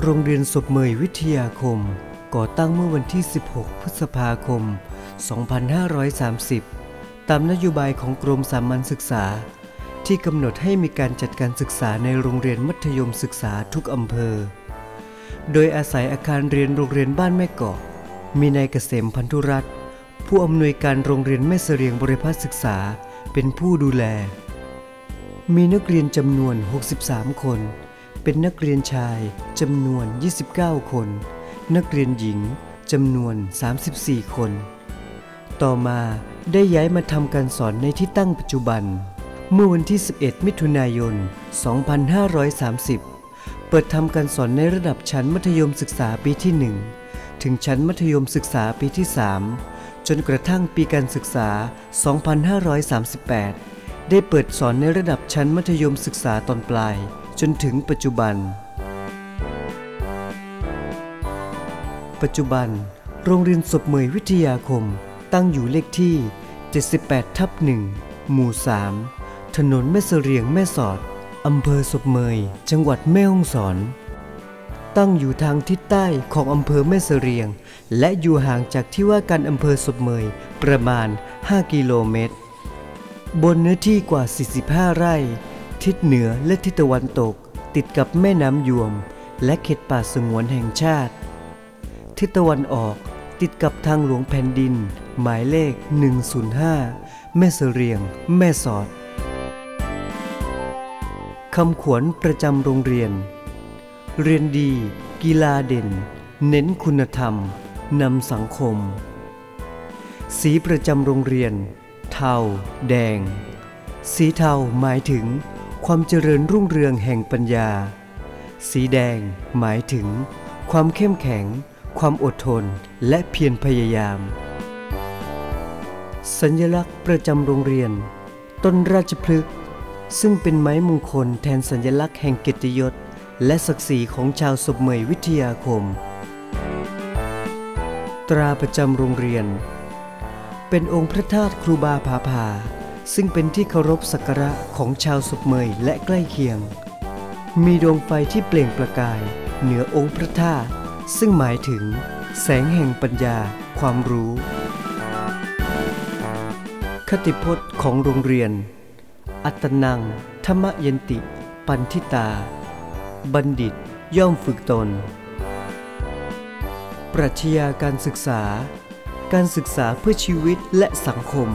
โรงเรียนศพเมยวิทยาคม ก่อตั้งเมื่อวันที่ 16 พฤษภาคม 2530 ตามนโยบายของกรมสามัญศึกษา ที่กำหนดให้มีการจัดการศึกษาในโรงเรียนมัธยมศึกษาทุกอำเภอ โดยอาศัยอาคารเรียนโรงเรียนบ้านแม่เกาะมีนายเกษมพันธุรัตน์ผู้อำนวยการโรงเรียนแม่เสรียงบริพัฒศึกษาเป็นผู้ดูแล มีนักเรียนจำนวน 63 คน เป็นนักเรียนชายจำนวน 29 คน นักเรียนหญิงจำนวน 34 คน ต่อมาได้ย้ายมาทำการสอนในที่ตั้งปัจจุบัน เมื่อวันที่ 11 มิถุนายน 2530 เปิดทำการสอนในระดับชั้นมัธยมศึกษาปีที่ 1 ถึงชั้นมัธยมศึกษาปีที่ 3 จนกระทั่งปีการศึกษา 2538 ได้เปิดสอนในระดับชั้นมัธยมศึกษาตอนปลาย จนถึงปัจจุบัน ปัจจุบัน โรงเรียนศพเมยวิทยาคม ตั้งอยู่เลขที่ 78 ทับ1หมู่ 3 ถนนแม่เสรียงแม่สอด อำเภอศพเมย จังหวัดแม่ฮ่องสอน ตั้งอยู่ทางทิศใต้ของอำเภอแม่เสรียง และอยู่ห่างจากที่ว่าการอำเภอศพเมยประมาณ 5 กิโลเมตร บนเนื้อที่กว่า 45 ไร่ ทิศเหนือและทิศตะวันตก ติดกับแม่น้ำยวม และเขตป่าสงวนแห่งชาติ ทิศตะวันออกติดกับทางหลวงแผ่นดิน หมายเลข 105 แม่เสรียง แม่สอดคำขวัญประจำโรงเรียน เรียนดี กีฬาเด่น เน้นคุณธรรม นำสังคม สีประจำโรงเรียน เทา แดง สีเทาหมายถึง ความเจริญรุ่งเรืองแห่งปัญญา สีแดง หมายถึง ความเข้มแข็ง ความอดทน และเพียรพยายาม สัญลักษณ์ประจำโรงเรียน ต้นราชพฤกษ์ซึ่งเป็นไม้มงคลแทนสัญลักษณ์แห่งเกียรติยศ และศักดิ์ศรีของชาวศพเมยวิทยาคม ตราประจำโรงเรียน เป็นองค์พระธาตุครูบาผาผา ซึ่งเป็นที่เคารพสักการะของชาวสุขเมยและใกล้เคียง มีดวงไฟที่เปล่งประกาย เหนือองค์พระธาตุซึ่งหมายถึง แสงแห่งปัญญา ความรู้ คติพจน์ของโรงเรียน อัตนัง ธรรมยันติ ปันทิตา บัณฑิตย่อมฝึกตน ปรัชญาการศึกษา การศึกษาเพื่อชีวิตและสังคม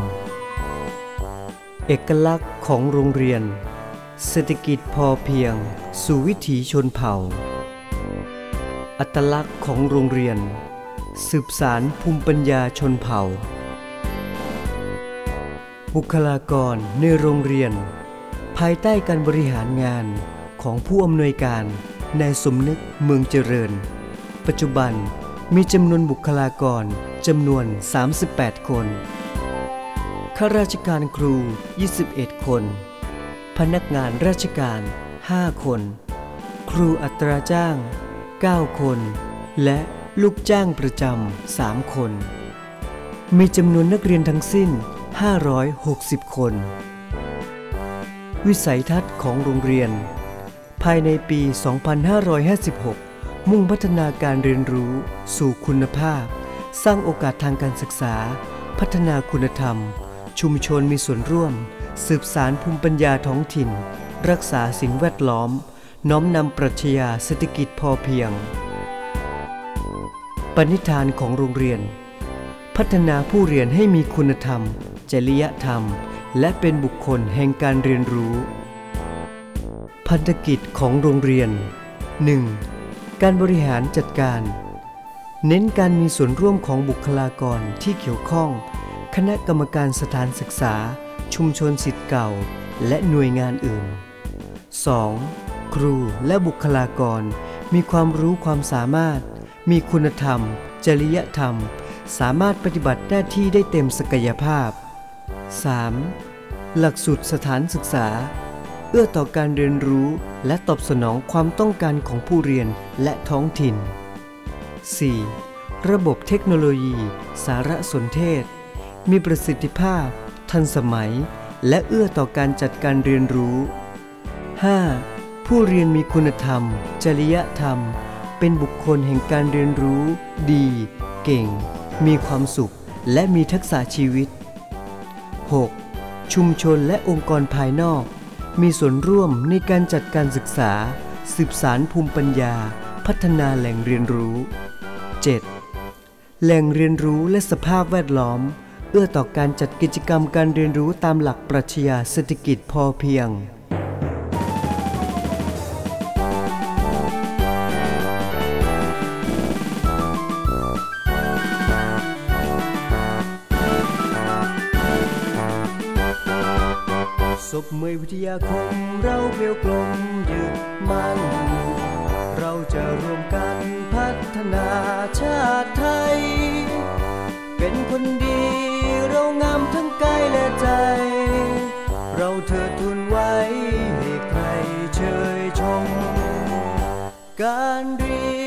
เอกลักษณ์ของโรงเรียน เศรษฐกิจพอเพียง สู่วิถีชนเผ่า อัตลักษณ์ของโรงเรียน สืบสารภูมิปัญญาชนเผ่า บุคลากรในโรงเรียน ภายใต้การบริหารงานของผู้อำนวยการนายสมนึกเมืองเจริญ ปัจจุบันมีจำนวนบุคลากรจำนวน 38 คน ข้าราชการครู 21 คน พนักงานราชการ 5 คน ครูอัตราจ้าง 9 คน และลูกจ้างประจำ 3 คน มีจำนวนนักเรียนทั้งสิ้น 560 คน วิสัยทัศน์ของโรงเรียน ภายในปี 2556 มุ่งพัฒนาการเรียนรู้สู่คุณภาพ สร้างโอกาสทางการศึกษา พัฒนาคุณธรรม ชุมชนมีส่วนร่วม สืบสารภูมิปัญญาท้องถิ่น รักษาสิ่งแวดล้อม น้อมนำปรัชญาเศรษฐกิจพอเพียง ปณิธานของโรงเรียน พัฒนาผู้เรียนให้มีคุณธรรม จริยธรรม และเป็นบุคคลแห่งการเรียนรู้ พันธกิจของโรงเรียน 1. การบริหารจัดการ เน้นการมีส่วนร่วมของบุคลากรที่เกี่ยวข้อง คณะกรรมการสถานศึกษา ชุมชนสิทธิ์เก่า และหน่วยงานอื่น 2. ครูและบุคลากร มีความรู้ความสามารถ มีคุณธรรม จริยธรรม สามารถปฏิบัติหน้าที่ได้เต็มศักยภาพ 3. หลักสูตรสถานศึกษา เอื้อต่อการเรียนรู้และตอบสนองความต้องการของผู้เรียนและท้องถิ่น 4. ระบบเทคโนโลยี สารสนเทศ มีประสิทธิภาพ ทันสมัย และเอื้อต่อการจัดการเรียนรู้ 5. ผู้เรียนมีคุณธรรม จริยธรรม เป็นบุคคลแห่งการเรียนรู้ ดี เก่ง มีความสุข และมีทักษะชีวิต 6. ชุมชนและองค์กรภายนอก มีส่วนร่วมในการจัดการศึกษา สืบสารภูมิปัญญา พัฒนาแหล่งเรียนรู้ 7. แหล่งเรียนรู้และสภาพแวดล้อม เอื้อต่อการจัดกิจกรรมการเรียนรู้ตามหลักปรัชญาเศรษฐกิจพอเพียง ศพเมยวิทยาคมเราเกลียวกลมยึดมั่นเราจะรวมกันพัฒนาชาติไทย เป็นคนดี กายและใจ เราเธอทุนไว้ให้ใครเชยชม การเรียน